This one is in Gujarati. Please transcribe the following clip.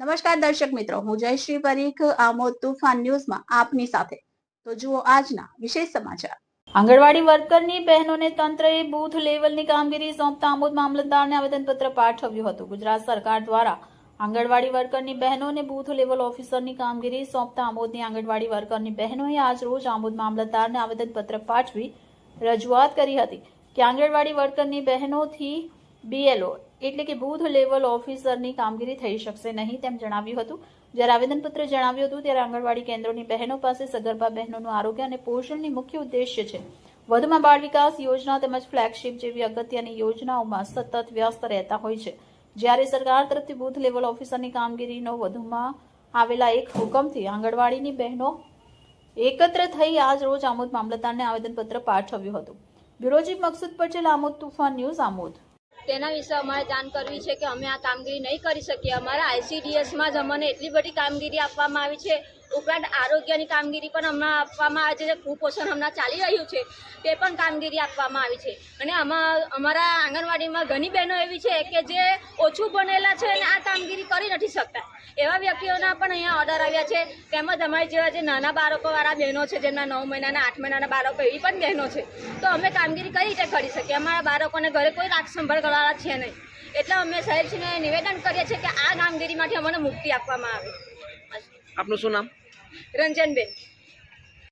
નમસ્કાર દર્શક મિત્રો, હું જયશ્રી પરીખ, આમોદ તુફાન ન્યૂઝમાં આપની સાથે. તો જુઓ આજના વિશેષ સમાચાર. આંગણવાડી વર્કરની બહેનોને તંત્રએ બૂથ લેવલની કામગીરી સોંપતા આમોદ મામલતદારને આવેદનપત્ર પાઠવ્યું હતું. ગુજરાત સરકાર દ્વારા આંગણવાડી વર્કરની બહેનોને બૂથ લેવલ ઓફિસરની કામગીરી સોંપતા આમોદની આંગણવાડી વર્કરની બહેનોએ આજ રોજ આમોદ મામલતદારને આવેદનપત્ર પાઠવી રજૂઆત કરી હતી કે આંગણવાડી વર્કરની બહેનોથી બીએલઓ એટલે કે બુથ લેવલ ઓફિસરની કામગીરી થઈ શકશે નહીં તેમ જણાવ્યું હતું. જ્યારે આવેદનપત્ર જણાવ્યું હતું, ત્યારે આંગણવાડી કેન્દ્રોની બહેનો પાસે સગર્ભા બહેનોનું આરોગ્ય અને પોષણની મુખ્ય ઉદ્દેશ્ય છે. વધુમાં બાળ વિકાસ યોજના તેમજ ફ્લેગશીપ જેવી અગત્યની યોજનાઓમાં સતત વ્યસ્ત રહેતા હોય છે. જ્યારે સરકાર તરફથી બુથ લેવલ ઓફિસરની કામગીરીનો વધુમાં આવેલા એક હુકમથી આંગણવાડીની બહેનો એકત્ર થઈ આજ રોજ આમોદ મામલતદારને આવેદનપત્ર પાઠવ્યું હતું. Bureau chief Maksood Patel, Amod Toofan news, Amod. તેના વિશે અમારે જાણ કરવી છે કે અમે આ કામગીરી નહીં કરી શકીએ. અમારા આઈસીડીએસમાં જ અમને એટલી બધી કામગીરી આપવામાં આવી છે. ઉપરાંત આરોગ્યની કામગીરી પણ હમણાં આપવામાં આવે છે જે કુપોષણ હમણાં ચાલી રહ્યું છે, તે પણ કામગીરી આપવામાં આવી છે. અને આમાં અમારા આંગણવાડીમાં ઘણી બહેનો એવી છે કે જે ઓછું ભણેલા છે અને આ કામગીરી કરી નથી શકતા. એવા વ્યક્તિઓના પણ અહીંયા ઓર્ડર આવ્યા છે. તેમજ અમારી જેવા જે નાના બાળકોવાળા બહેનો છે જેમના નવ મહિનાના આઠ મહિનાના બાળકો એવી પણ બહેનો છે. તો અમે કામગીરી કઈ રીતે કરી શકીએ? અમારા બાળકોને ઘરે કોઈ રાખ સંભાળ કરવાના છે નહીં. એટલે અમે સાહેબશ્રીને નિવેદન કરીએ છીએ કે આ કામગીરીમાંથી અમને મુક્તિ આપવામાં આવે. આપનું શું નામ? રંજનબેન.